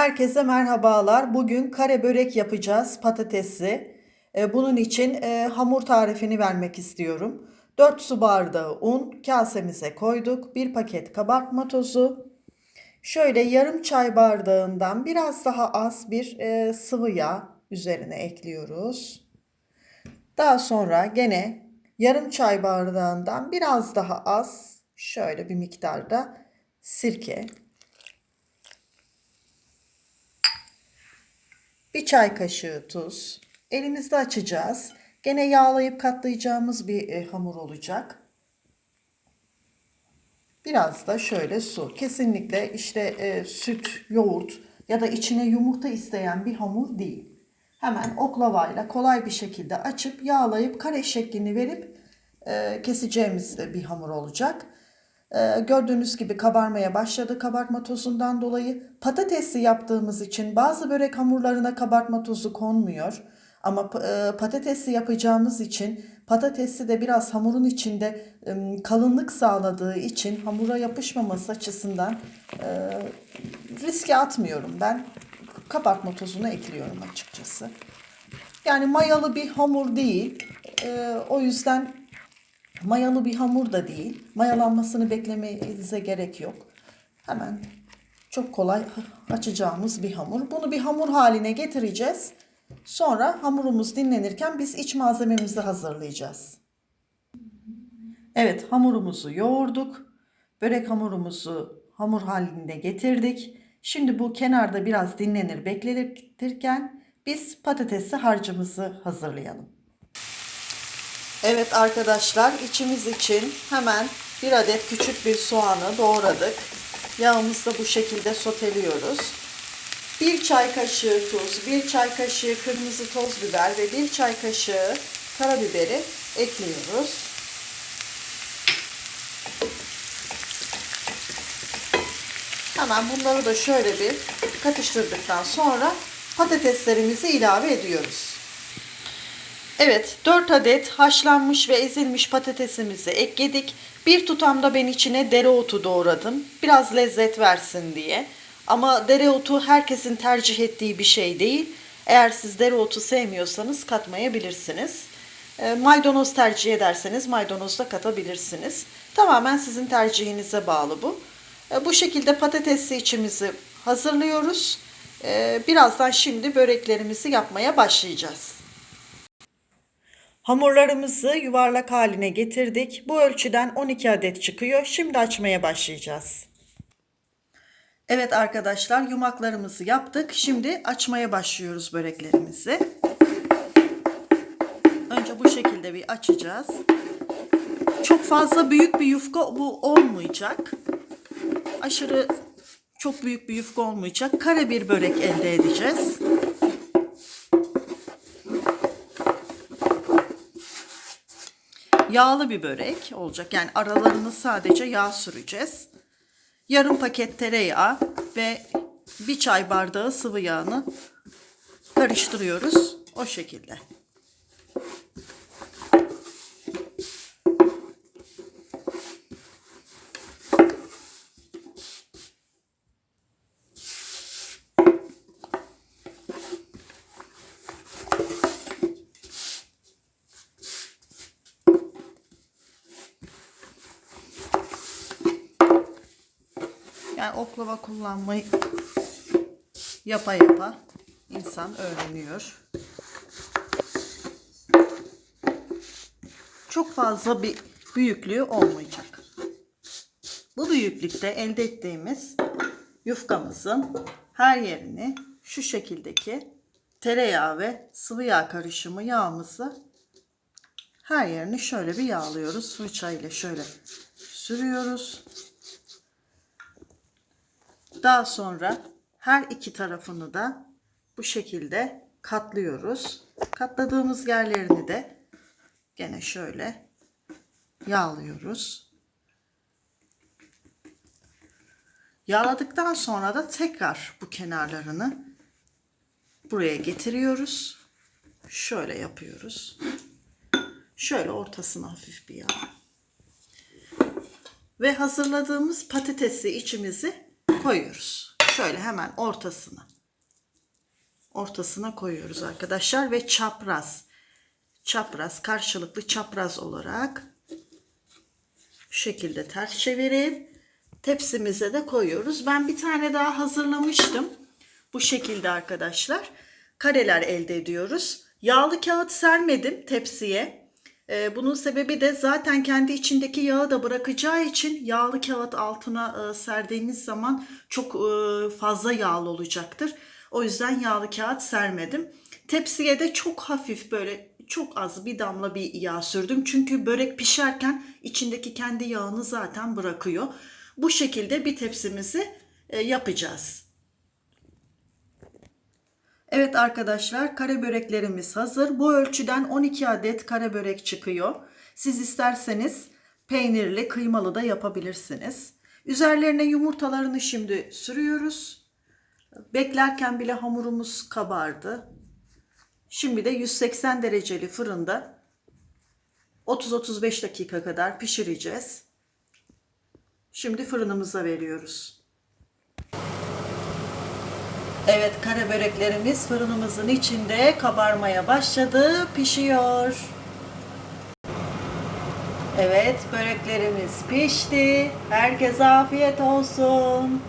Herkese merhabalar. Bugün kare börek yapacağız patatesli. E, Bunun için e, hamur tarifini vermek istiyorum. 4 su bardağı un kasemize koyduk. 1 paket kabartma tozu. Şöyle yarım çay bardağından biraz daha az bir e, sıvı yağ üzerine ekliyoruz. Daha sonra gene yarım çay bardağından biraz daha az şöyle bir miktarda sirke Bir çay kaşığı tuz. Elimizde açacağız. Gene yağlayıp katlayacağımız bir e, hamur olacak. Biraz da şöyle su. Kesinlikle işte e, süt, yoğurt ya da içine yumurta isteyen bir hamur değil. Hemen oklavayla kolay bir şekilde açıp yağlayıp kare şeklini verip e, keseceğimiz bir hamur olacak. Ee, gördüğünüz gibi kabarmaya başladı kabartma tozundan dolayı. Patatesli yaptığımız için bazı börek hamurlarına kabartma tozu konmuyor. Ama e, patatesli yapacağımız için patatesli de biraz hamurun içinde kalınlık sağladığı için hamura yapışmaması açısından e, riske atmıyorum ben. Kabartma tozunu ekliyorum açıkçası. Yani mayalı bir hamur değil. E, o yüzden Mayalı bir hamur da değil. Mayalanmasını beklemenize gerek yok. Hemen çok kolay açacağımız bir hamur. Bunu bir hamur haline getireceğiz. Sonra hamurumuz dinlenirken biz iç malzememizi hazırlayacağız. Evet hamurumuzu yoğurduk. Börek hamurumuzu hamur haline getirdik. Şimdi bu kenarda biraz dinlenir bekletirken biz patatesli harcımızı hazırlayalım. Evet arkadaşlar içimiz için hemen bir adet küçük bir soğanı doğradık. Yağımızı da bu şekilde soteliyoruz. Bir çay kaşığı tuz, bir çay kaşığı kırmızı toz biber ve bir çay kaşığı karabiberi ekliyoruz. Hemen bunları da şöyle bir katıştırdıktan sonra patateslerimizi ilave ediyoruz. Evet 4 adet haşlanmış ve ezilmiş patatesimizi ekledik. Bir tutamda ben içine dereotu doğradım. Biraz lezzet versin diye. Ama dereotu herkesin tercih ettiği bir şey değil. Eğer siz dereotu sevmiyorsanız katmayabilirsiniz. E, maydanoz tercih ederseniz maydanoz da katabilirsiniz. Tamamen sizin tercihinize bağlı bu. E, bu şekilde patatesli içimizi hazırlıyoruz. E, birazdan şimdi böreklerimizi yapmaya başlayacağız. Hamurlarımızı yuvarlak haline getirdik. Bu ölçüden 12 adet çıkıyor. Şimdi açmaya başlayacağız. Evet arkadaşlar yumaklarımızı yaptık. Şimdi açmaya başlıyoruz böreklerimizi. Önce bu şekilde bir açacağız. Çok fazla büyük bir yufka bu olmayacak. Aşırı çok büyük bir yufka olmayacak. Kare bir börek elde edeceğiz. Yağlı bir börek olacak. Yani aralarını sadece yağ süreceğiz. Yarım paket tereyağı ve bir çay bardağı sıvı yağını karıştırıyoruz. O şekilde. Yani oklava kullanmayı yapa yapa insan öğreniyor. Çok fazla bir büyüklüğü olmayacak. Bu büyüklükte elde ettiğimiz yufkamızın her yerini şu şekildeki tereyağı ve sıvı yağ karışımı yağımızı her yerini şöyle bir yağlıyoruz. Fırça ile şöyle sürüyoruz. Daha sonra her iki tarafını da bu şekilde katlıyoruz. Katladığımız yerlerini de gene şöyle yağlıyoruz. Yağladıktan sonra da tekrar bu kenarlarını buraya getiriyoruz. Şöyle yapıyoruz. Şöyle ortasına hafif bir yağ. Ve hazırladığımız patatesli içimizi koyuyoruz. Şöyle hemen ortasına. ortasına koyuyoruz arkadaşlar ve çapraz çapraz karşılıklı çapraz olarak şu şekilde ters çevirip tepsimize de koyuyoruz. Ben bir tane daha hazırlamıştım. Bu şekilde arkadaşlar. Kareler elde ediyoruz. Yağlı kağıt sermedim tepsiye. Ee, bunun sebebi de zaten kendi içindeki yağı da bırakacağı için yağlı kağıt altına e, serdiğimiz zaman çok e, fazla yağlı olacaktır. O yüzden yağlı kağıt sermedim. Tepsiye de çok hafif böyle çok az bir damla bir yağ sürdüm. Çünkü börek pişerken içindeki kendi yağını zaten bırakıyor. Bu şekilde bir tepsimizi e, yapacağız. Evet arkadaşlar kare böreklerimiz hazır. Bu ölçüden 12 adet kare börek çıkıyor. Siz isterseniz peynirli, kıymalı da yapabilirsiniz. Üzerlerine yumurtalarını şimdi sürüyoruz. Beklerken bile hamurumuz kabardı. Şimdi de 180 dereceli fırında 30-35 dakika kadar pişireceğiz. Şimdi fırınımıza veriyoruz. Evet kare böreklerimiz fırınımızın içinde kabarmaya başladı. Pişiyor. Evet böreklerimiz pişti. Herkese afiyet olsun.